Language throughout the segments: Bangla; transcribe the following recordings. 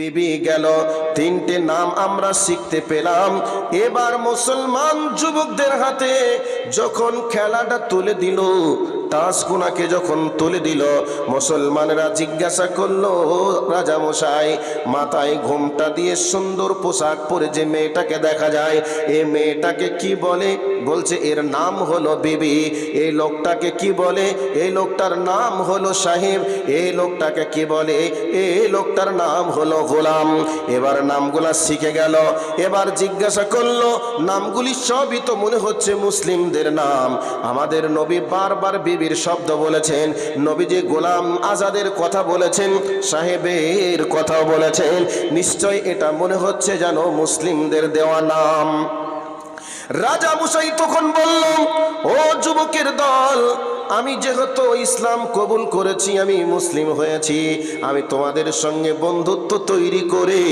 বিবি গেল। তিনটে নাম আমরা শিখতে পেলাম। এবার মুসলমান যুবকদের হাতে যখন খেলাটা তুলে দিল তাসকুনাকে যখন তুলে দিল, মুসলমানেরা জিজ্ঞাসা করল রাজা মশাই, মাথায় ঘোমটা দিয়ে সুন্দর পোশাক পরে যে মেয়েটাকে দেখা যায়, এ মেয়েটাকে কি বলে? বলছে, এর নাম হলো বিবি এই লোকটাকে কি বলে? এই লোকটার নাম হলো সাহেব এই লোকটাকে কি বলে? এই লোকটার নাম হলো গোলাম। এবার নামগুলা শিখে গেল। এবার জিজ্ঞাসা করল, নামগুলি সবই তো মনে হচ্ছে মুসলিমদের নাম। আমাদের নবী বারবার বিবির শব্দ বলেছেন নবী যে গোলাম আজাদের কথা বলেছেন, সাহেবের কথা বলেছেন। নিশ্চয় এটা মনে হচ্ছে যেন মুসলিমদের দেওয়া নাম। রাজা মুসাই তখন বলল, ও যুবকের দল আমি যেহেতু ইসলাম কবুল করেছি, আমি মুসলিম হয়েছি, আমি তোমাদের সঙ্গে বন্ধুত্ব তৈরি করে,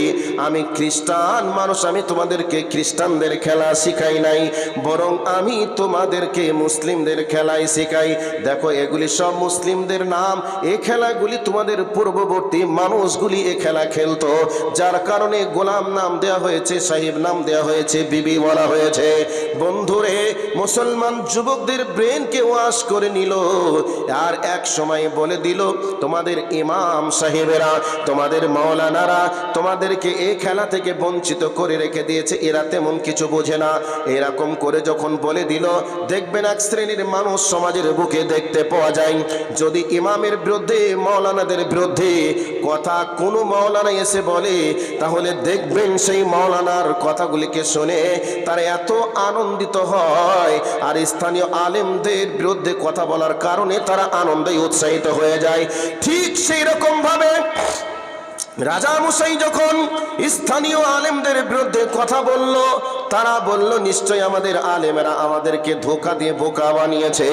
আমি খ্রিস্টান মানুষ, আমি তোমাদেরকে খ্রিস্টানদের খেলা শিখাই নাই, বরং আমি তোমাদেরকে মুসলিমদের খেলাই শেখাই। দেখো, এগুলি সব মুসলিমদের নাম, এ খেলাগুলি তোমাদের পূর্ববর্তী মানুষগুলি এ খেলা খেলতো, যার কারণে গোলাম নাম দেওয়া হয়েছে, সাহিব নাম দেওয়া হয়েছে, বিবি বলা হয়েছে। বন্ধুরে, মুসলমান যুবকদের ব্রেনকে ওয়াশ করে নিল আর এক সময় বলে দিল, তোমাদের ইমাম সাহেবেরা, তোমাদের মাওলানারা তোমাদেরকে এই খেলা থেকে বঞ্চিত করে রেখে দিয়েছে। এরা তেমন কিছু বোঝে না। এরকম করে যখন বলে দিল, দেখবেন এক শ্রেণির মানুষ সমাজের বুকে দেখতে পাওয়া যায়। যদি ইমামের বিরুদ্ধে, মাওলানাদের বিরুদ্ধে কথা কোনো মাওলানা এসে বলে, তাহলে দেখবেন সেই মাওলানার কথাগুলিকে শুনে তারা এত আনন্দিত হয়। আর স্থানীয় আলেমদের বিরুদ্ধে কথা বলার কারণে তারা আনন্দে উৎসাহিত হয়ে যায়। ঠিক সেই রকম ভাবে রাজা মুসাই যখন স্থানীয় আলেমদের বিরুদ্ধে কথা বলল তারা বলল নিশ্চয় আমাদের আলেমেরা আমাদেরকে ধোকা দিয়ে বোকা বানিয়েছে।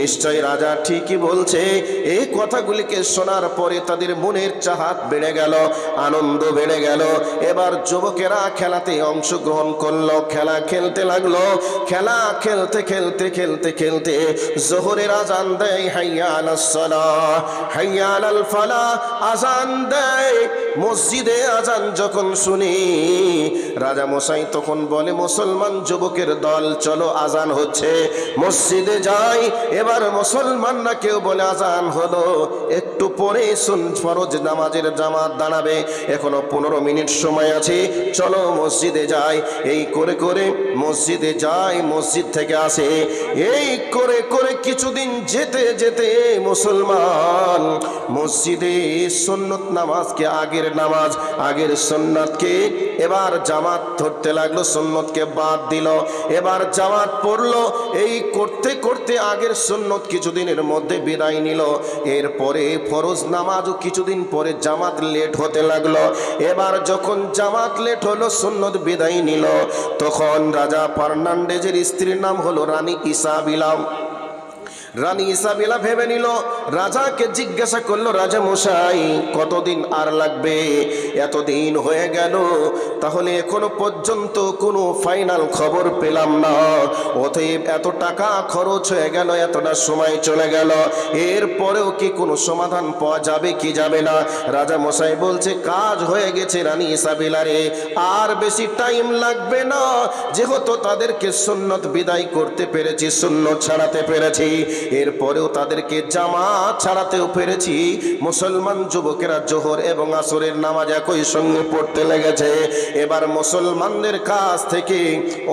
নিশ্চয় রাজা ঠিকই বলছে। এই কথাগুলিকে শোনার পরে তাদের মনের চাহাত বেড়ে গেল, আনন্দ বেড়ে গেল। এবার যুবকেরা খেলাতে অংশগ্রহণ করল, খেলা খেলতে লাগল। খেলা খেলতে খেলতে খেলতে খেলতে জোহরের আজান দেয়, হাইয়া আলাহ হাইয়া আল ফালা, আজান দেয়। মসজিদে আজান যখন শুনি, রাজা মশাই তখন বলে মুসলমান যুবকের দল, চলো আজান হচ্ছে। মসজিদে যাই। এবার মুসলমান না কেউ বলে, আজান হলো। একটু পরে শুন ফরজ নামাজের জামাত দাঁড়াবে। এখনও পনেরো মিনিট সময় আছে। চলো মসজিদে যাই। এই করে করে মসজিদে যাই, মসজিদ থেকে আসে। এই করে করে কিছুদিন যেতে যেতে মুসলমান মসজিদে সন্নত নামাজকে আগের নামাজ, আগের সন্ন্যতকে এবার জামাত ধরতে লাগল। সন্ন্যতকে বাদ দিল। এবার জামাত পড়ল। এই করতে করতে আগের সুন্নত কিছুদিনের মধ্যে বিদায় নিল। এরপরে ফরজ নামাজও কিছুদিন পরে জামাত লেট হতে লাগল। এবার যখন জামাত লেট হলো, সুন্নত বিদায় নিল। তখন রাজা ফার্নান্ডেজের স্ত্রীর নাম হলো রানী ইসাবিলাম। রানী ইসাবিলা ভেবে নিল, রাজাকে জিজ্ঞাসা করল রাজা মশাই কতদিন আর লাগবে? এতদিন হয়ে গেল, তাহলে এখনও পর্যন্ত কোনো ফাইনাল খবর পেলাম না। অতএব এত টাকা খরচ হয়ে গেল, এতটা সময় চলে গেল। এরপরেও কি কোনো সমাধান পাওয়া যাবে, কি যাবে না? রাজা মশাই বলছে, কাজ হয়ে গেছে রানী ইসাবিলারে আর বেশি টাইম লাগবে না। যেহেতু তাদেরকে সুন্নত বিদায় করতে পেরেছি, সুন্নত ছাড়াতে পেরেছি এরপরেও তাদেরকে জামাত ছাড়াতেও পেরেছি। মুসলমান যুবকেরা জোহর এবং আসরের নামাজ একই সঙ্গে পড়তে লেগেছে। এবার মুসলমানদের কাছ থেকে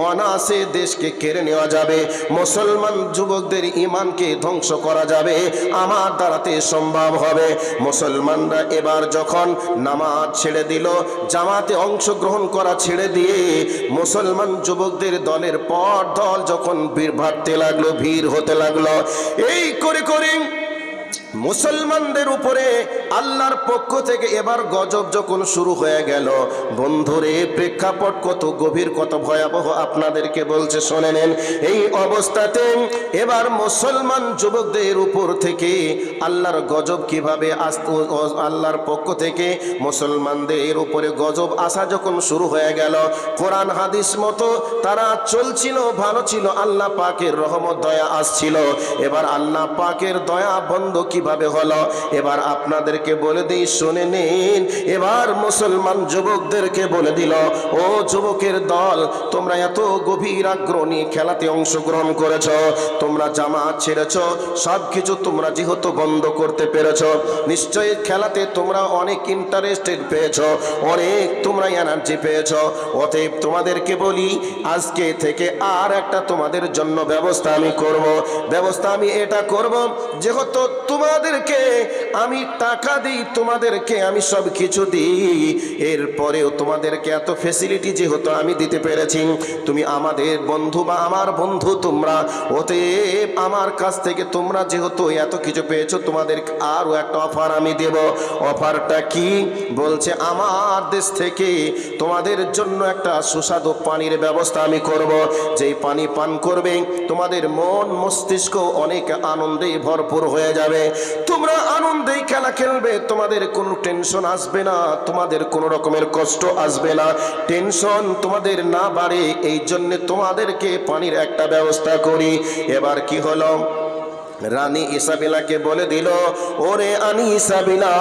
অনাসে দেশকে কেড়ে নেওয়া যাবে। মুসলমান যুবকদের ইমানকে ধ্বংস করা যাবে। আমার দ্বারাতে সম্ভব হবে। মুসলমানরা এবার যখন নামাজ ছেড়ে দিল, জামাতে অংশগ্রহণ করা ছেড়ে দিয়ে মুসলমান যুবকদের দলের পর দল যখন ভিড় ভাবতে লাগল ভিড় হতে লাগল এই করে করে মুসলমানদের উপরে আল্লাহর পক্ষ থেকে এবার গজব যখন শুরু হয়ে গেল, বন্ধুরে, প্রেক্ষাপট কত গভীর, কত ভয়াবহ আপনাদেরকে বলছে, শোনে নেন। এই অবস্থাতে এবার মুসলমান যুবকদের উপর থেকে আল্লাহর গজব কীভাবে আল্লাহর পক্ষ থেকে মুসলমানদের উপরে গজব আসা যখন শুরু হয়ে গেল, কোরআন, হাদিস মতো তারা চলছিল, ভালো ছিল, আল্লাহ পাকের রহমত, দয়া আসছিল। এবার আল্লাহ পাকের দয়া বন্ধ কি কীভাবে হলো? এবার আপনাদেরকে বলে দিই, শুনে নিন। এবার মুসলমান যুবকদেরকে বলে দিল, ও যুবকের দল, তোমরা এত গভীর আগ্রহ নিয়ে খেলাতে অংশগ্রহণ করেছ, তোমরা জামাত ছেড়েছ সব কিছু তোমরা যেহেতু বন্ধ করতে পেরেছ, নিশ্চয়ই খেলাতে তোমরা অনেক ইন্টারেস্টেড পেয়েছ, অনেক তোমরা এনার্জি পেয়েছ, অতএব তোমাদেরকে বলি, আজকে থেকে আর একটা তোমাদের জন্য ব্যবস্থা আমি করব। ব্যবস্থা আমি এটা করব, যেহেতু তোমাদেরকে, আমি টাকা দিই তোমাদেরকে, আমি সব কিছু দিই। এরপরেও তোমাদেরকে এত ফেসিলিটি যেহেতু আমি দিতে পেরেছি, তুমি আমাদের বন্ধু বা আমার বন্ধু তোমরা, অতএব আমার কাছ থেকে তোমরা যেহেতু এত কিছু পেয়েছ তোমাদের আরও একটা অফার আমি দেব। অফারটা কি? বলছে, আমার দেশ থেকে তোমাদের জন্য একটা সুস্বাদু পানির ব্যবস্থা আমি করব। যেই পানি পান করবে, তোমাদের মন মস্তিষ্ক অনেক আনন্দে ভরপুর হয়ে যাবে। তোমরা আনন্দেই খেলা খেলবে, তোমাদের কোনো টেনশন আসবে না, তোমাদের কোনো রকমের কষ্ট আসবে না। টেনশন তোমাদের না বাড়ে এই জন্যে তোমাদেরকে পানির একটা ব্যবস্থা করি। এবার কি হলো? রানী ইসাবিলাকে বলে দিল, ওরে আনি ইসাবিলা,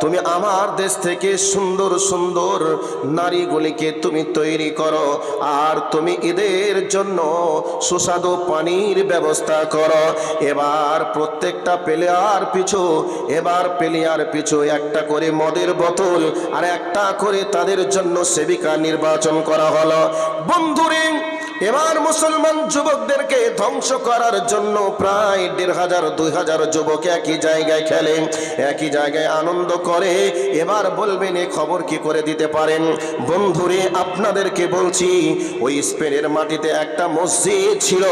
তুমি আমার দেশ থেকে সুন্দর সুন্দর নারীগুলিকে তুমি তৈরি করো, আর তুমি এদের জন্য সুস্বাদু পানির ব্যবস্থা করো। এবার প্রত্যেকটা প্লেয়ার পিছু, এবার প্লেয়ার পিছু একটা করে মদের বোতল আর একটা করে তাদের জন্য সেবিকা নির্বাচন করা হলো। বন্ধুরে এবার মুসলমান যুবকদেরকে ধ্বংস করার জন্য প্রায় দেড় হাজার, দুই হাজার যুবক একই জায়গায় খেলে, একই জায়গায় আনন্দ করে। এবার বলবেন, এ খবর কি করে দিতে পারেন? বন্ধুরে, আপনাদেরকে বলছি, ওই স্পেনের মাটিতে একটা মসজিদ ছিল।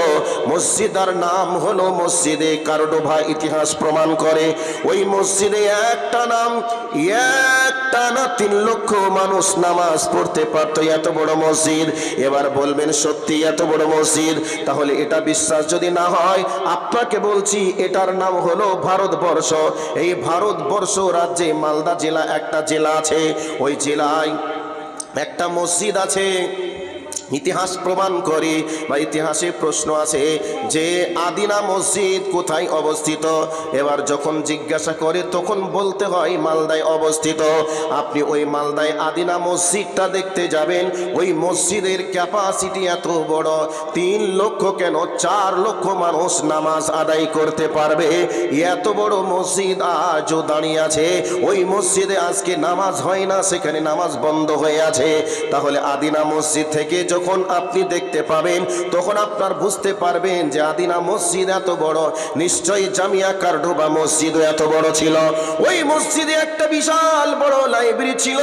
মসজিদার নাম হলো মসজিদে কার্ডোভা ইতিহাস প্রমাণ করে। ওই মসজিদে একটা নাম একটা না তিন লক্ষ মানুষ নামাজ পড়তে পারতো, এত বড় মসজিদ। এবার বলবেন, সত্যি এত বড় মসজিদ? তাহলে এটা বিশ্বাস যদি না হয়, আপনাকে বলছি, এটার নাম হলো ভারতবর্ষ। এই ভারতবর্ষ রাজ্যে মালদা জেলা একটা জেলা আছে। ওই জেলায় একটা মসজিদ আছে। ইতিহাস প্রমাণ করে বা ইতিহাসে প্রশ্ন আছে যে আদিনা মসজিদ কোথায় অবস্থিত? এবার যখন জিজ্ঞাসা করে তখন বলতে হয় মালদায় অবস্থিত। আপনি ওই মালদায় আদিনা মসজিদটা দেখতে যাবেন। ওই মসজিদের ক্যাপাসিটি এত বড়। তিন লক্ষ কেন? চার লক্ষ মানুষ নামাজ আদায় করতে পারবে। এত বড় মসজিদ আজও দাঁড়িয়ে আছে। ওই মসজিদে আজকে নামাজ হয় না, সেখানে নামাজ বন্ধ হয়ে আছে। তাহলে আদিনা মসজিদ থেকে যখন আপনি দেখতে পাবেন, তখন আপনার বুঝতে পারবেন যে আদিনা মসজিদ এত বড়, নিশ্চয়ই জামিয়া কার্ডোবা মসজিদও এত বড় ছিল। ওই মসজিদে একটা বিশাল বড় লাইব্রেরি ছিল।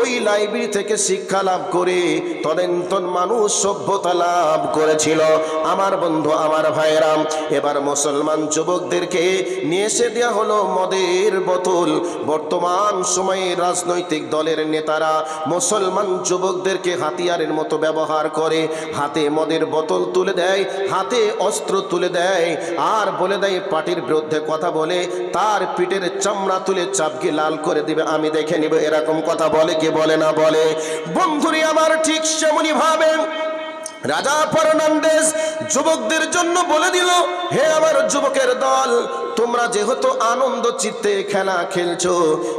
ওই লাইব্রেরি থেকে শিক্ষা লাভ করে তদন্তন মানুষ সভ্যতা লাভ করেছিল। আমার বন্ধু, আমার ভাইরাম এবার মুসলমান যুবকদেরকে নিয়ে এসে দেওয়া হলো মদের বোতল। বর্তমান সময়ে রাজনৈতিক দলের নেতারা মুসলমান যুবকদেরকে হাতিয়ারের মতো ব্যবহার করে, হাতে মদের বোতল তুলে দেয়, হাতে অস্ত্র তুলে দেয়, আর বলে দেয় পাটির বিরুদ্ধে কথা বলে, তার পিঠের চামড়া তুলে চাপকে লাল করে দিবে। আমি দেখে নিব এরকম কথা বলে কে বলে না বলে। বন্ধুরি, আমার ঠিক সেমনি ভাবেন রাজা ফার্নান্ডেস যুবকদের জন্য বলে দিল, হে আমার যুবকের দল, তোমরা যেহেতু আনন্দ চিত্তে খেলা খেলছো,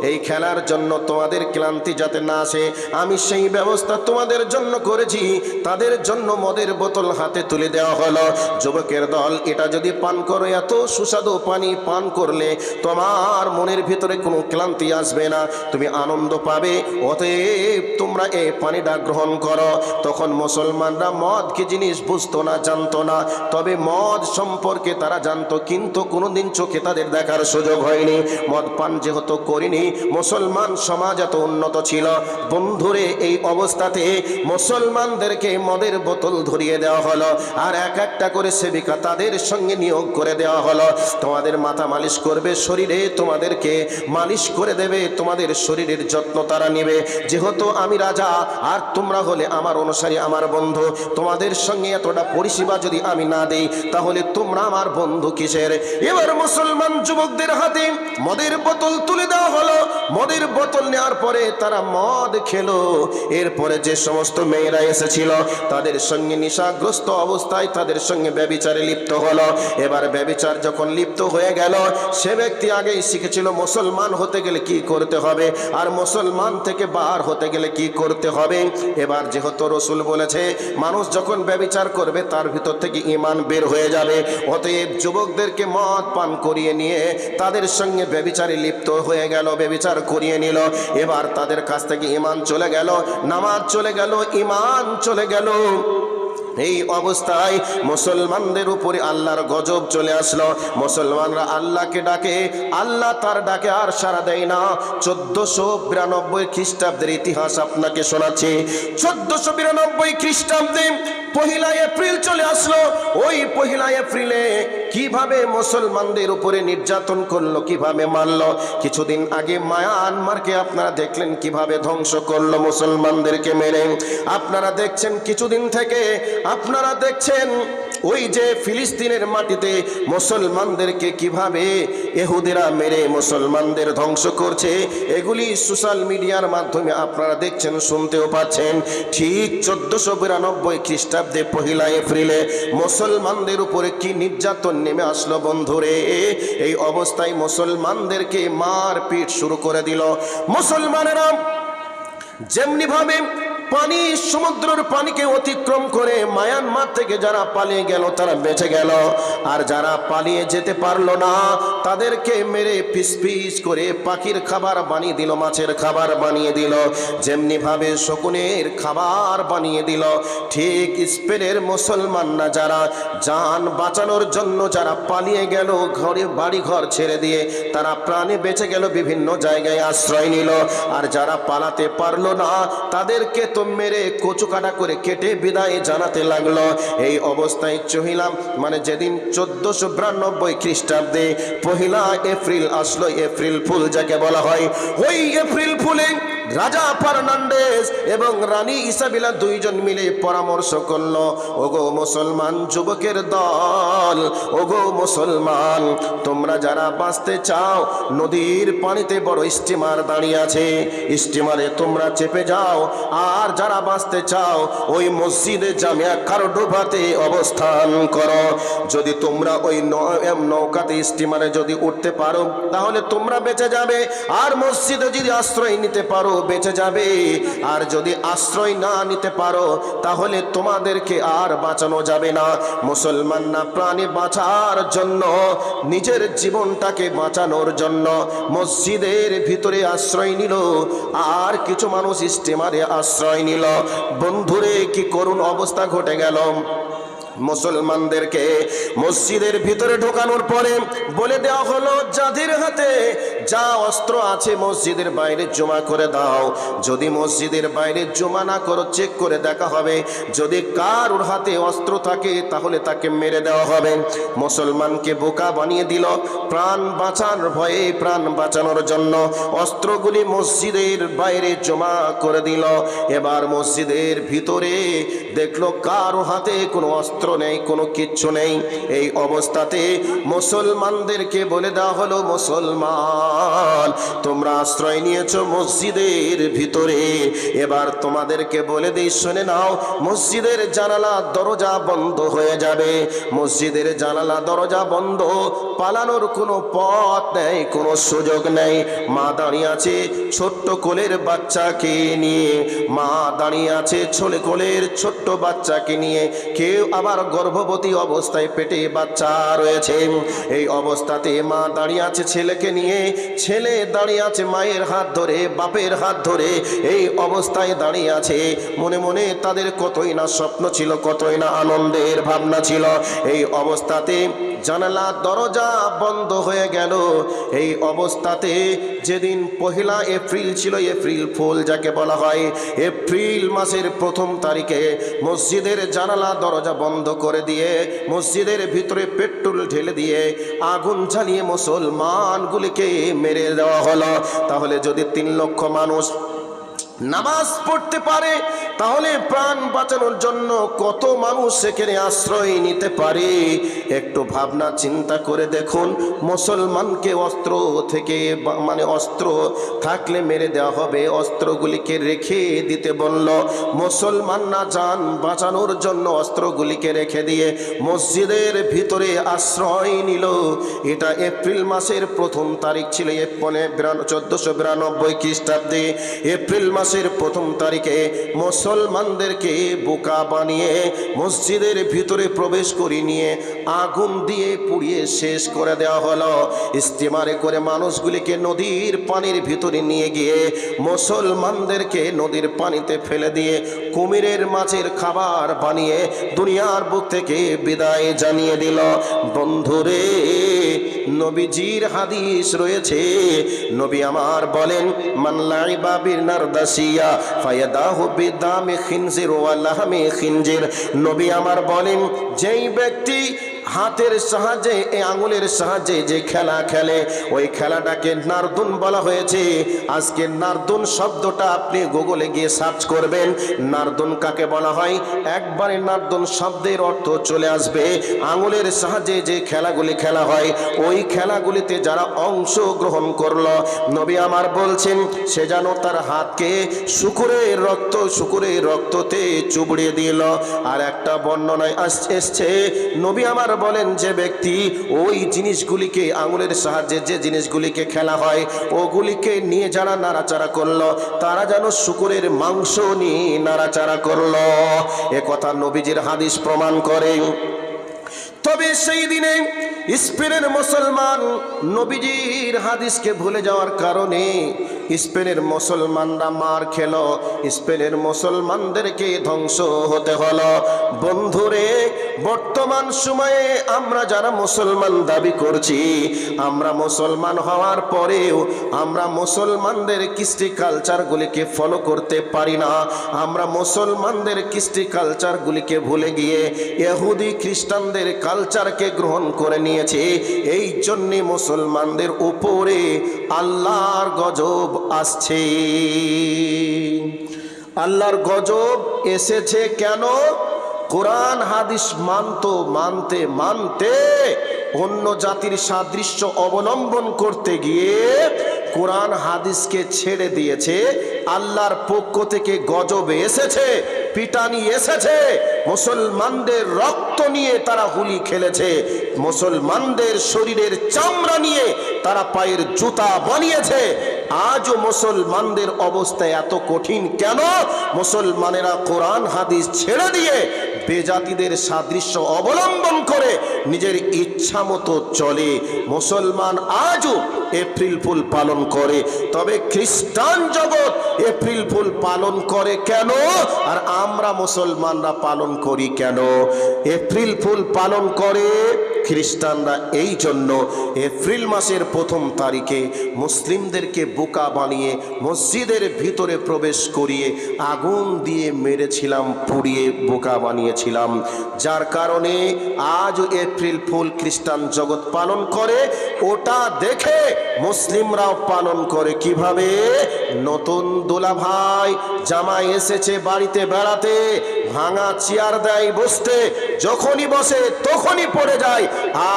এই খেলার জন্য তোমাদের ক্লান্তি যাতে না আসে, আমি সেই ব্যবস্থা তোমাদের জন্য করেছি। তাদের জন্য মদের বোতল হাতে তুলে দেওয়া হলো। যুবকের দল, এটা যদি পান করো, এত সুস্বাদু পানি পান করলে তোমার মনের ভিতরে কোনো ক্লান্তি আসবে না। তুমি আনন্দ পাবে, অতএব তোমরা এই পানিটা গ্রহণ করো। তখন মুসলমানরা মদ কি জিনিস বুঝতো না, জানতো না। তবে মদ সম্পর্কে তারা জানতো, কিন্তু কোনোদিন চোখে তাদের দেখার সুযোগ হয়নি। মদ পান যেহেতু করিনি, মুসলমান সমাজ এত উন্নত ছিল। বন্ধুরে, এই অবস্থাতে মুসলমানদেরকে মদের বোতল ধরিয়ে দেওয়া হলো, আর এক একটা করে সেবিকা তাদের সঙ্গে নিয়োগ করে দেওয়া হলো। তোমাদের মাথা মালিশ করবে শরীরে, তোমাদেরকে মালিশ করে দেবে, তোমাদের শরীরের যত্ন তারা নেবে। যেহেতু আমি রাজা, আর তোমরা হলে আমার অনুসারী, আমার বন্ধু তোমাদের সঙ্গে এতটা পরিষেবা যদি আমি না দেই, তাহলে তোমরা আমার বন্ধু কিসের? এবার মুসলমান যুবকদের হাতে মদের বোতল তুলে দেওয়া হলো। মদের বোতল নেওয়ার পরে তারা মদ খেলো। এরপরে যে সমস্ত মেয়েরা এসেছিল, তাদের সঙ্গে নিশাগ্রস্ত অবস্থায় তাদের সঙ্গে ব্যবিচারে লিপ্ত হলো। এবার ব্যবিচার যখন লিপ্ত হয়ে গেল, সে ব্যক্তি আগেই শিখেছিল মুসলমান হতে গেলে কি করতে হবে, আর মুসলমান থেকে বার হতে গেলে কি করতে হবে। এবার যেহেতু রসুল বলেছে, মানুষ যখন ব্যবিচার করবে, তার ভিতর থেকে ইমান বের হয়ে যাবে। অতএব যুবকদেরকে মদ পান করিয়ে নিয়ে তাদের সঙ্গে ব্যবিচারে লিপ্ত হয়ে গেল। ব্যবিচার করিয়ে নিল। এবার তাদের কাছ থেকে ইমান চলে গেল, নামাজ চলে গেল ইমান চলে গেল। এই অবস্থায় মুসলমানদের উপরে আল্লাহর গজব চলে আসলো। মুসলমানরা আল্লাহকে ডাকে, আল্লাহ তার ডাকে আর সারা দেয় না। চোদ্দশো বিরানব্বই খ্রিস্টাব্দের ইতিহাস আপনাকে শোনাচ্ছি। চোদ্দশো বিরানব্বই খ্রিস্টাব্দে পহিলা এপ্রিল চলে আসলো। ওই পহিলা এপ্রিলে কীভাবে মুসলমানদের উপরে নির্যাতন করল, কীভাবে মারল? কিছুদিন আগে মায়ানমারকে আপনারা দেখলেন কীভাবে ধ্বংস করল মুসলমানদেরকে মেরে। আপনারা দেখছেন কিছুদিন থেকে, আপনারা দেখছেন ওই যে ফিলিস্তিনের মাটিতে মুসলমানদেরকে কীভাবে এহুদেরা মেরে মুসলমানদের ধ্বংস করছে, এগুলি সোশ্যাল মিডিয়ার মাধ্যমে আপনারা দেখছেন, শুনতেও পাচ্ছেন। ঠিক চোদ্দশো বিরানব্বই খ্রিস্টাব্দে পহিলা এপ্রিলে মুসলমানদের উপরে কি নির্যাতন নেমে আসলো বন্ধুরে? এই অবস্থায় মুসলমানদেরকে মারপিট শুরু করে দিল। মুসলমানেরা যেমনি ভাবে পানি, সমুদ্রের পানিকে অতিক্রম করে মায়ানমার থেকে যারা পালিয়ে গেল, তারা বেঁচে গেল। আর যারা পালিয়ে যেতে পারল না, তাদেরকে মেরে পিস পিস করে পাখির খাবার বানিয়ে দিল, মাছের খাবার বানিয়ে দিল। যেমনি ভাবে শকুনের খাবার বানিয়ে দিল, ঠিক স্পেনের মুসলমানরা যারা যান বাঁচানোর জন্য যারা পালিয়ে গেল, ঘরে বাড়ি ঘর ছেড়ে দিয়ে, তারা প্রাণে বেঁচে গেল, বিভিন্ন জায়গায় আশ্রয় নিল। আর যারা পালাতে পারল না, তাদেরকে মেরে কচু কাটা করে কেটে বিদায় জানাতে লাগল। এই অবস্থায় চহিলাম মানে যেদিন চোদ্দশো বিরানব্বই খ্রিস্টাব্দে পহিলা এপ্রিল আসলো, এপ্রিল ফুল যাকে বলা হয়, ওই এপ্রিল ফুলে রাজা ফার্নান্ডেস এবং রানী ইসাবিলা দুইজন মিলে পরামর্শ করল, ওগো মুসলমান যুবকের দল, ওগো মুসলমান, তোমরা যারা বাঁচতে চাও, নদীর পানিতে বড় স্টিমার দাঁড়িয়ে আছে, স্টিমারে তোমরা চেপে যাও, আর যারা বাঁচতে চাও, ওই মসজিদে জামিয়া কারডোভাতে অবস্থান করো। যদি তোমরা ওই নৌকাতে স্টিমারে যদি উঠতে পারো, তাহলে তোমরা বেঁচে যাবে, আর মসজিদে যদি আশ্রয় নিতে পারো বেঁচে যাবে। আর যদি আশ্রয় না নিতে পারো, তাহলে তোমাদেরকে আর বাঁচানো যাবে না। মুসলমান না প্রাণী বাঁচার জন্য, নিজের জীবনটাকে বাঁচানোর জন্য মসজিদের ভিতরে আশ্রয় নিল। আর কিছু মানুষ স্টিমারে আশ্রয় নিল। বন্ধুরে, কি করুণ অবস্থা ঘটে গেল। মুসলমানদেরকে মসজিদের ভিতরে ঢোকানোর পরে বলে দেওয়া হলো, যাদের হাতে যা অস্ত্র আছে মসজিদের বাইরে জমা করে দাও। যদি মসজিদের বাইরে জমা না করো, চেক করে দেখা হবে। যদি কারোর হাতে অস্ত্র থাকে, তাহলে তাকে মেরে দেওয়া হবে। মুসলমানকে বোকা বানিয়ে দিল প্রাণ বাঁচার ভয়ে, প্রাণ বাঁচানোর জন্য অস্ত্রগুলি মসজিদের বাইরে জমা করে দিল। এবার মসজিদের ভিতরে দেখল কারও হাতে কোনো অস্ত্র নেই, কোনো কিচ্ছু নেই। এই অবস্থাতে মুসলমানদেরকে বলে দেওয়া হলো, মুসলমান, তোমরা আশ্রয় নিয়েছো মসজিদের ভিতরে। এবার তোমাদেরকে বলে দিই, শুনে নাও, মসজিদের জানালা, দরজা বন্ধ হয়ে যাবে। মসজিদের জানালা, দরজা বন্ধ, পালানোর কোনো পথ নেই, কোনো সুযোগ নেই। মা দাঁড়িয়ে আছে ছোট্ট কোলের বাচ্চাকে নিয়ে। মা দাঁড়িয়ে আছে ছোলে কোলের ছোট্ট বাচ্চাকে নিয়ে। কেউ আবার গর্ভবতী অবস্থায় পেটে বাচ্চা রয়েছে। এই অবস্থাতে মা দাঁড়িয়ে আছে ছেলেকে নিয়ে। ছেলে দাঁড়িয়ে আছে মায়ের হাত ধরে, বাপের হাত ধরে এই অবস্থায় দাঁড়িয়ে আছে। মনে মনে তাদের কতই না স্বপ্ন ছিল, কতই না আনন্দের ভাবনা ছিল। এই অবস্থাতে জানালা দরজা বন্ধ হয়ে গেল। এই অবস্থাতে যেদিন পহিলা এপ্রিল ছিল, এপ্রিল ফুল যাকে বলা হয়, এপ্রিল মাসের প্রথম তারিখে মসজিদের জানালা দরজা বন্ধ করে দিয়ে, মসজিদের ভিতরে পেট্রোল ঢেলে দিয়ে আগুন জ্বালিয়ে মুসলমানগুলিকে মেরে দেওয়া হলো। তাহলে যদি তিন লক্ষ মানুষ নামাজ পড়তে পারে, তাহলে প্রাণ বাঁচানোর জন্য কত মানুষ সেখানে আশ্রয় নিতে পারে? একটু ভাবনা চিন্তা করে দেখুন, মুসলমানকে অস্ত্র থেকে মানে অস্ত্র থাকলে মেরে দেওয়া হবে, অস্ত্রগুলিকে রেখে দিতে বলল, মুসলমান না যান, বাঁচানোর জন্য অস্ত্রগুলিকে রেখে দিয়ে মসজিদের ভিতরে আশ্রয় নিল। এটা এপ্রিল মাসের প্রথম তারিখ ছিল চোদ্দশো বিরানব্বই খ্রিস্টাব্দে। এপ্রিল মাসের প্রথম তারিখে মুসলমানদেরকে বোকা বানিয়ে মসজিদের ভিতরে প্রবেশ করে নিয়ে আগুন দিয়ে পুড়িয়ে শেষ করে দেওয়া হলো। স্টিমারে করে মানুষগুলিকে নদীর পানির ভিতরে নিয়ে গিয়ে মুসলমানদেরকে নদীর পানিতে ফেলে দিয়ে কুমিরের মাছের খাবার বানিয়ে দুনিয়ার বুক থেকে বিদায় জানিয়ে দিল। বন্ধুরে নবীজির হাদিস রয়েছে। নবী আমার বলেন মানলাই বাবির নারদাসিয়া ফায়াদাহু বিদামে খিনজির ওয়া লাহমে খিনজির। নবী আমার বলেন, যেই ব্যক্তি হাতের সাহায্যে এই আঙুলের সাহায্যে যে খেলা খেলে, ওই খেলাটাকে নারদুন বলা হয়েছে। আজকে নারদুন শব্দটা আপনি গুগলে গিয়ে সার্চ করবেন। নারদুন কাকে বলা হয়? একবারে নারদুন শব্দের অর্থ চলে আসবে। আঙুলের সাহায্যে যে খেলাগুলি খেলা হয়, ওই খেলাগুলিতে যারা অংশ গ্রহণ করল, নবী আমার বলছেন, সে যেন তার হাতকে শুকুরের রক্ত, শুকুরের রক্ততে চুবড়িয়ে দিল। আর একটা বর্ণনায় আসছে নবী আমার বলেন, যে ব্যক্তি ওই জিনিসগুলিকে, আঙুলের সাহায্যে যে জিনিসগুলিকে খেলা হয়, ওগুলিকে নিয়ে যারা নাড়াচাড়া করল, তারা যেন শুকুরের মাংস নিয়ে নাড়াচাড়া করল। এ কথা নবীজির হাদিস প্রমাণ করে। তবে সেই দিনে স্পেনের মুসলমান নবীজির হাদিসকে ভুলে যাওয়ার কারণে স্পেনের মুসলমানরা মার খেল। স্পেনের মুসলমানদেরকে ধ্বংস হতে হলো। বন্ধুরে, বর্তমান সময়ে আমরা যারা মুসলমান দাবি করছি, আমরা মুসলমান হওয়ার পরেও আমরা মুসলমানদের কৃষ্টি কালচারগুলিকে ফলো করতে পারি না। আমরা মুসলমানদের কৃষ্টি কালচারগুলিকে ভুলে গিয়ে এহুদি খ্রিস্টানদের কালচারকে গ্রহণ করে নিয়েছে। এই জন্যে মুসলমানদের উপরে আল্লাহর গজব আসছে। আল্লাহর গজব এসেছে কেন? কোরআন হাদিস মানতো, মানতে মানতে অন্য জাতির সাদৃশ্য অবলম্বন করতে গিয়ে কোরআন হাদিসকে ছেড়ে দিয়েছে। আল্লাহর পক্ষ থেকে গজব এসেছে, পিটানি এসেছে, মুসলমানদের রক্ত নিয়ে তারা হুলি খেলেছে, মুসলমানদের শরীরের চামড়া নিয়ে তারা পায়ের জুতা বানিয়েছে আজও মুসলমানদের অবস্থা এত কঠিন কেন? মুসলমানেরা কোরআন, হাদিস ছেড়ে দিয়ে বেজাতিদের সাদৃশ্য অবলম্বন করে নিজের ইচ্ছা মতো চলে। মুসলমান আজও এপ্রিল ফুল পালন করে। তবে খ্রিস্টান জগৎ এপ্রিল ফুল পালন করে কেন? আর আমরা মুসলমানরা পালন করি কেন? এপ্রিল ফুল পালন করে খ্রিস্টানরা এই জন্য এপ্রিল মাসের প্রথম তারিখে মুসলিমদেরকে বোকা বানিয়ে মসজিদের ভিতরে প্রবেশ করিয়ে আগুন দিয়ে মেরেছিলাম, পুড়িয়ে বোকা বানিয়েছিলাম। যার কারণে আজ এপ্রিল ফুল খ্রিস্টান জগৎ পালন করে, ওটা দেখে মুসলিমরাও পালন করে কীভাবে? নতুন দোলা ভাই জামাই এসেছে বাড়িতে বেড়াতে, ভাঙা চেয়ার দেয় বসতে, যখনই বসে তখনই পড়ে যায়।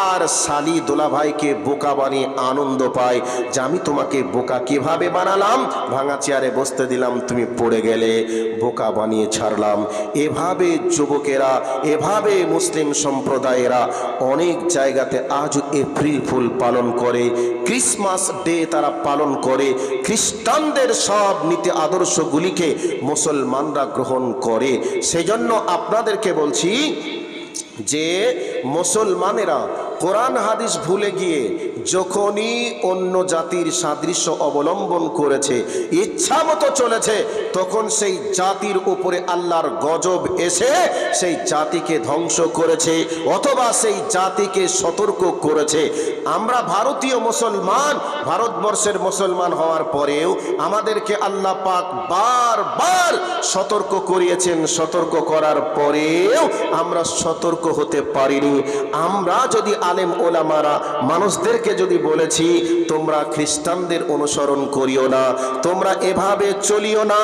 আর শালি দোলা ভাইকে বোকা বানিয়ে আনন্দ পায়, যে আমি তোমাকে বোকা কীভাবে বানালাম? ভাঙা চেয়ারে বসতে দিলাম, তুমি পড়ে গেলে, বোকা বানিয়ে ছাড়লাম। এভাবে যুবকেরা, এভাবে মুসলিম সম্প্রদায়েরা অনেক জায়গাতে আজ এপ্রিল ফুল পালন করে। ক্রিসমাস ডে তারা পালন করে। খ্রিস্টানদের সব নীতি আদর্শগুলিকে মুসলমানরা গ্রহণ করে। সেজন্য আপনাদেরকে বলছি যে মুসলমানেরা কোরআন হাদিস ভুলে গিয়ে যখনই অন্য জাতির সাদৃশ্য অবলম্বন করেছে ইচ্ছা মতো চলেছে, তখন সেই জাতির উপরে আল্লাহর গজব এসে সেই জাতিকে ধ্বংস করেছে অথবা সেই জাতিকে সতর্ক করেছে। আমরা ভারতীয় মুসলমান, ভারতবর্ষের মুসলমান হওয়ার পরেও আমাদেরকে আল্লাহ পাক বারবার সতর্ক করিয়েছেন। সতর্ক করার পরেও আমরা সতর্ক হতে পারিনি। আমরা যদি আলেম ওলামারা মানুষদেরকে তোমাদেরকে যদি বলেছি, তোমরা খ্রিস্টানদের অনুসরণ করিও না, তোমরা এভাবে চলিও না,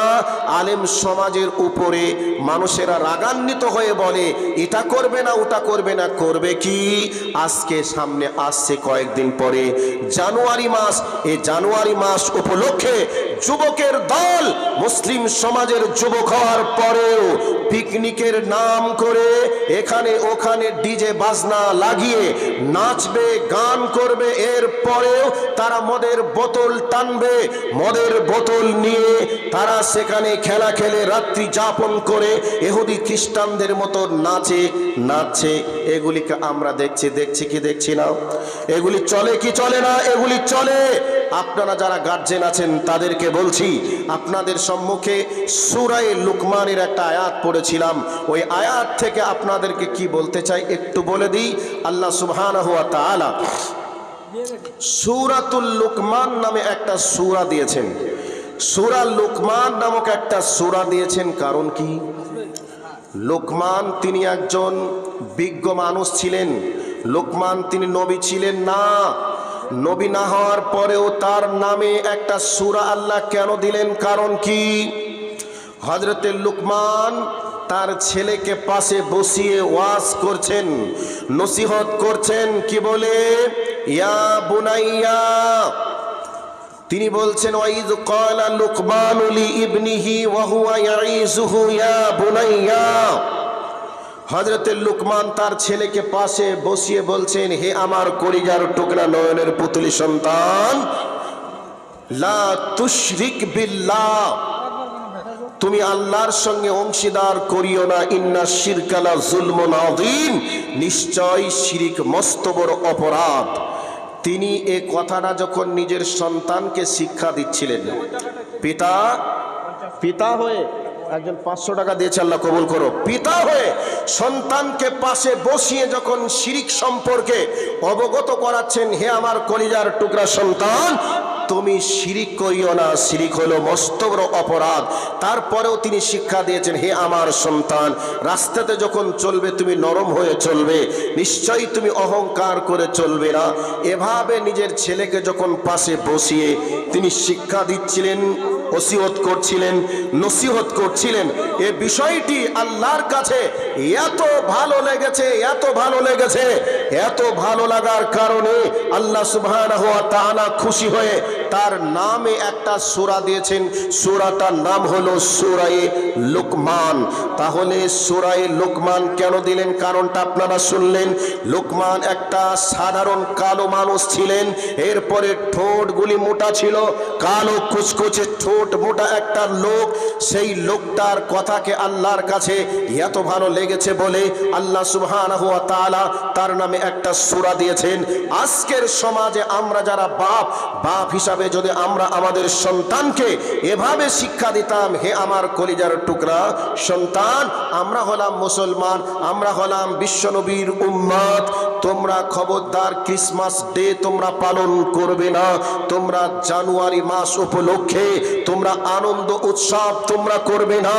আলেম সমাজের উপরে মানুষেরা রাগান্বিত হয়ে বলে, এটা করবে না, ওটা করবে না। করবে কি? আজকে সামনে আসছে কয়েকদিন পরে, জানুয়ারি মাস, এই জানুয়ারি মাস উপলক্ষে যুবকের দল মুসলিম সমাজের যুবক হওয়ার পরেও পিকনিকের নাম করে এখানে ওখানে ডিজে বাজনা লাগিয়ে নাচবে, গান করবে। এর পরেও তারা মদের বোতল টানবে। মদের বোতল নিয়ে তারা সেখানে খেলা খেলে, রাত্রি যাপন করে এহুদি খ্রিস্টানদের মতো নাচে, নাচছে। এগুলিকে আমরা দেখছি দেখছি কি দেখছি না? এগুলি চলে কি চলে না? এগুলি চলে। আপনারা যারা গার্জেন আছেন, তাদেরকে বলছি, আপনাদের সম্মুখে সুরাই লুকমানের একটা আয়াত পড়েছিলাম। ওই আয়াত থেকে আপনাদেরকে কি বলতে চাই একটু বলে দিই? আল্লাহ সুবহানাহু ওয়া তাআলা সুরাতুল লুকমান নামে একটা সুরা দিয়েছেন। সুরা লুকমান নামক একটা সুরা দিয়েছেন কারণ কি? লোকমান তিনি একজন বিজ্ঞ মানুষ ছিলেন। লোকমান তিনি নবী ছিলেন না। নবী না হওয়ার পরেও তার নামে একটা সুরা আল্লাহ কেন দিলেন? কারণ কি? হজরতে লুকমান তার ছেলেকে পাশে বসিয়ে ওয়াজ করছেন, নসিহত করছেন, কি বলে? ইয়া বুনাইয়া, তিনি বলছেন ওয়াইদ ক্বালা লুকমানু লি ইবনিহি ওয়া হুয়া ইয়াইজুহু ইয়া বুনাইয়া। হযরতে লুকমান তার ছেলেকে পাশে বসিয়ে বলছেন, হে আমার কলিজার টুকরা নয়নের পুতুলি সন্তান, লা তুশরিক বিল্লাহ, তুমি আল্লাহর সঙ্গে অংশীদার করিও না, ইন্না শিরকালা জুলমুন আযীম, নিশ্চয় শিরিক মস্ত বড় অপরাধ। তিনি এ কথাটা যখন নিজের সন্তানকে শিক্ষা দিচ্ছিলেন, পিতা পিতা হয়ে একজন পাঁচশো টাকা দিয়েছে, আল্লাহ কবুল করো। পিতা হয়ে সন্তানকে পাশে বসিয়ে যখন শিরিক সম্পর্কে অবগত করাচ্ছেন, হে আমার কলিজার টুকরা সন্তান, তুমি শিরিক করিও না। শিরিক হলো মস্ত বড় অপরাধ। তারপরেও তিনি শিক্ষা দিয়েছেন, হে আমার সন্তান, রাস্তাতে যখন চলবে তুমি নরম হয়ে চলবে, নিশ্চয়ই তুমি অহংকার করে চলবে না। এভাবে নিজের ছেলেকে যখন পাশে বসিয়ে তিনি শিক্ষা দিচ্ছিলেন ওসিহত করছিলেন, নসিহত করছিলেন। এ বিষয়টি আল্লাহর কাছে এত ভালো লেগেছে, এত ভালো লেগেছে, এত ভালো লাগার কারণে আল্লাহ সুবহানাহু ওয়া তাআলা খুশি হয়ে তার নামে একটা সূরা দিয়েছেন। সূরাটার নাম হলো সূরায়ে লুকমান। তাহলে সূরায়ে লুকমান কেন দিলেন? কারণটা আপনারা শুনলেন। লুকমান একটা সাধারণ কালো মানুষ ছিলেন। এরপরে ঠোঁটগুলি মোটা ছিল। কালো কুচকুচে ঠোঁট মোটা একটা লোক। সেই লোকটার কথাকে আল্লাহর কাছে এত ভালো লেগেছে বলে আল্লাহ সুবহানাহু ওয়া তাআলা তার নামে একটা সূরা দিয়েছেন। আজকের সমাজে আমরা যারা বাপ বাপ হিসাবে যদি আমরা আমাদের সন্তানকে এভাবে শিক্ষা দিতাম, হে আমার কলিজার টুকরা, সন্তান, আমরা হলাম মুসলমান, আমরা হলাম বিশ্বনবীর উম্মত, তোমরা খবরদার ক্রিসমাস ডে তোমরা পালন করবে না, তোমরা জানুয়ারি মাস উপলক্ষে তোমরা আনন্দ, উৎসব তোমরা করবে না,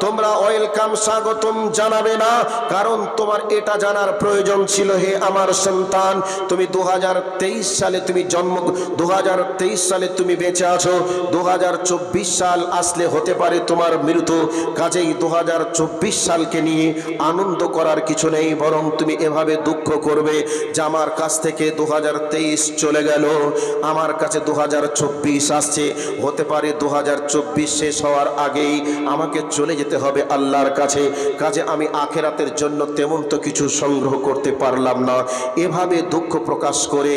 তোমরা ওয়েলকাম, স্বাগতম জানাবে না, কারণ তোমার এটা জানার প্রয়োজন ছিল, হে আমার সন্তান, তুমি দু হাজার তেইশ সালে তুমি জন্ম দুহাজার তেইশ সালে তুমি বেঁচে আছো। দু হাজার চব্বিশ সাল আসলে হতে পারে তোমার মৃত্যু। কাজেই দু হাজার চব্বিশ সালকে নিয়ে আনন্দ করার কিছু নেই, বরং তুমি এভাবে দুঃখ করবে যে আমার কাছ থেকে দু হাজার তেইশ চলে গেল। আমার কাছে দু হাজার চব্বিশ আসছে। হতে পারে দু হাজার চব্বিশ শেষ হওয়ার আগেই আমাকে চলে যেতে হবে আল্লাহর কাছে। কাজে আমি আখেরাতের জন্য তেমন তো কিছু সংগ্রহ করতে পারলাম না। এভাবে দুঃখ প্রকাশ করে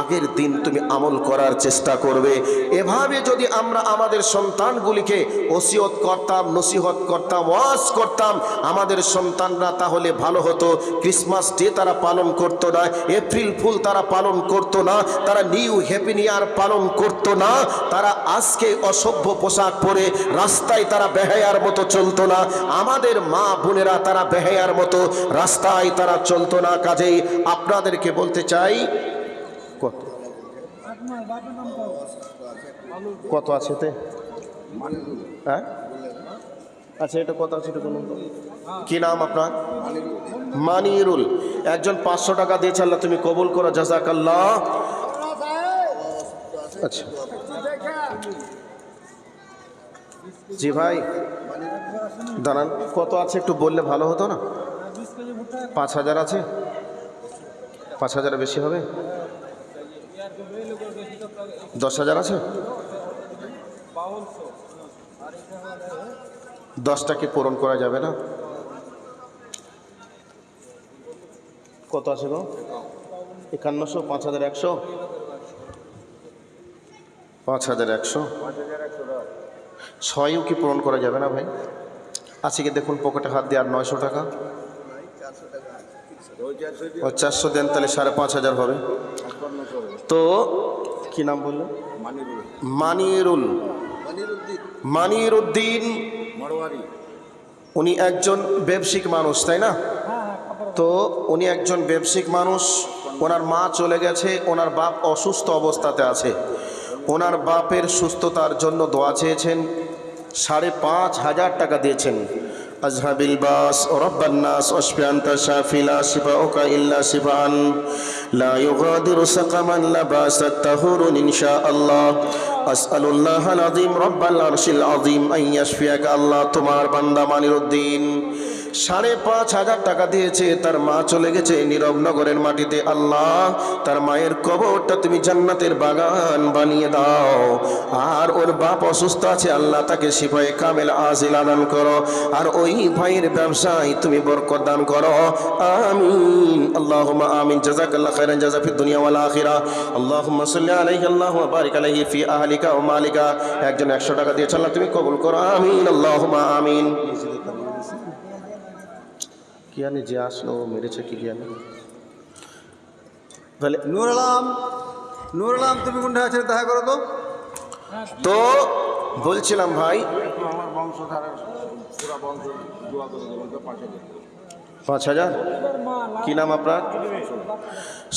আগের দিন তুমি আমল করার চেষ্টা করবে। এভাবে যদি আমরা আমাদের সন্তানগুলিকে ওসিয়ত করতাম, নসিহত করতাম, ওয়াজ করতাম, আমাদের সন্তানরা তাহলে ভালো হতো। ক্রিসমাস ডে তারা পালন করতো না, এপ্রিল ফুল তারা পালন করতো না, তারা নিউ হ্যাপি নিয়ার পালন করতো না, তারা আজকে অসভ্য পোশাক পরে রাস্তায় তারা বেহায়ার মতো চলতো না, আমাদের মা বোনেরা তারা বেহায়ার মতো রাস্তায় তারা চলতো না। কাজেই আপনাদেরকে বলতে চাই, কত? কত আছে তে হ্যাঁ? আচ্ছা এটা কত আছে? এটা বলুন। কি নাম আপনার? মানিরুল। একজন পাঁচশো টাকা দিয়েছে, আল্লাহ তুমি কবুল করো, জাজাকাল্লাহ। আচ্ছা। জি ভাই, দাঁড়ান, কত আছে একটু বললে ভালো হতো না? পাঁচ হাজার আছে? পাঁচ হাজার বেশি হবে? দশ হাজার আছে? দশটা কি পূরণ করা যাবে না? কত আছে গো? একান্নশো পাঁচ হাজার একশো? পাঁচ হাজার একশো। ছয়ও কি পূরণ করা যাবে না ভাই? আজকে দেখুন পকেটে হাত দিয়ে আর নয়শো টাকা। ও চারশো দেন তাহলে সাড়ে পাঁচ হাজার হবে। তো কি নাম বলল মানিরুল। মানির উদ্দিন উনি একজন ব্যবসায়িক মানুষ তাই না? তো উনি একজন ব্যবসায়িক মানুষ। ওনার মা চলে গেছে ওনার বাপ অসুস্থ অবস্থাতে আছে। ওনার বাপের সুস্থতার জন্য দোয়া চেয়েছেন সাড়ে পাঁচ হাজার টাকা দিয়েছেন। أذهب الباس. رب الناس أشفي أنت شافي. لا شفاءك إلا شفاء. لا يغادر سقما لباس التهور إن شاء الله. أسأل الله العظيم. رب العرش العظيم. أن يشفيك الله. تمار بند الدين. সাড়ে পাঁচ হাজার টাকা দিয়েছে, তার মা চলে গেছে নীরব নগরের মাটিতে। আল্লাহ, তার মায়ের কবরটা তুমি জান্নাতের বাগান বানিয়ে দাও। আর ওর বাপ অসুস্থ আছে, আল্লাহ তাকে সিপাহে কামেল আজিল দান করো। আর ওই ভাইয়ের ব্যবসায় তুমি বরকত দান করো। আমিন। আল্লাহুম্মা আমিন। জাযাকাল্লাহ খাইরান দুনিয়া ওয়াল আখিরা আল্লাহুম্মা সাল্লি আলাইহি আল্লাহুম্মা বারিক আলাইহি ফি আহলিকা মালিকা। একজন 100 টাকা দিয়েছে, আল্লাহ তুমি কবুল করো। আমিন। আল্লাহুম্মা আমিন। কি যে আসলো মেরেছে কি জানি তাহলে নূর আলাম নূর আলাম, তুমি কোনটা আছে দেখা করো তো। তো বলছিলাম ভাই, পাঁচ হাজার। কি নাম আপনার?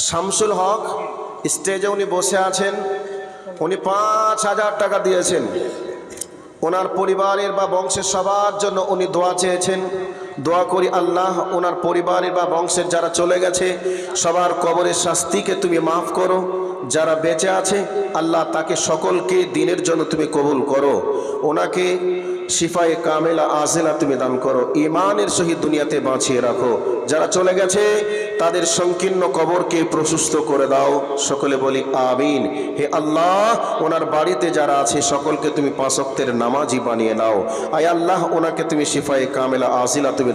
শামসুল হক, স্টেজে উনি বসে আছেন, উনি পাঁচ হাজার টাকা দিয়েছেন। ওনার পরিবারের বা বংশের সবার জন্য উনি দোয়া চেয়েছেন। দোয়া করি আল্লাহ ওনার পরিবারের বা বংশের যারা চলে গেছে, সবার কবরের শাস্তিকে তুমি মাফ করো। যারা বেঁচে আছে, আল্লাহ তাকে সকলকে দিনের জন্য তুমি কবুল করো। ওনাকে শিফায়ে কামেলা আজেলা তুমি দান করো। ইমানের সহিত দুনিয়াতে বাঁচিয়ে রাখো। যারা চলে গেছে তাদের সংকীর্ণ কবরকে প্রশস্ত করে দাও। সকলে বলি, আমিন। হে আল্লাহ, ওনার বাড়িতে যারা আছে, সকলকে তুমি পাঁচক্তের নামাজি বানিয়ে নাও। আয় আল্লাহ, ওনাকে তুমি শিফায়ে কামেলা আজিলা তুমি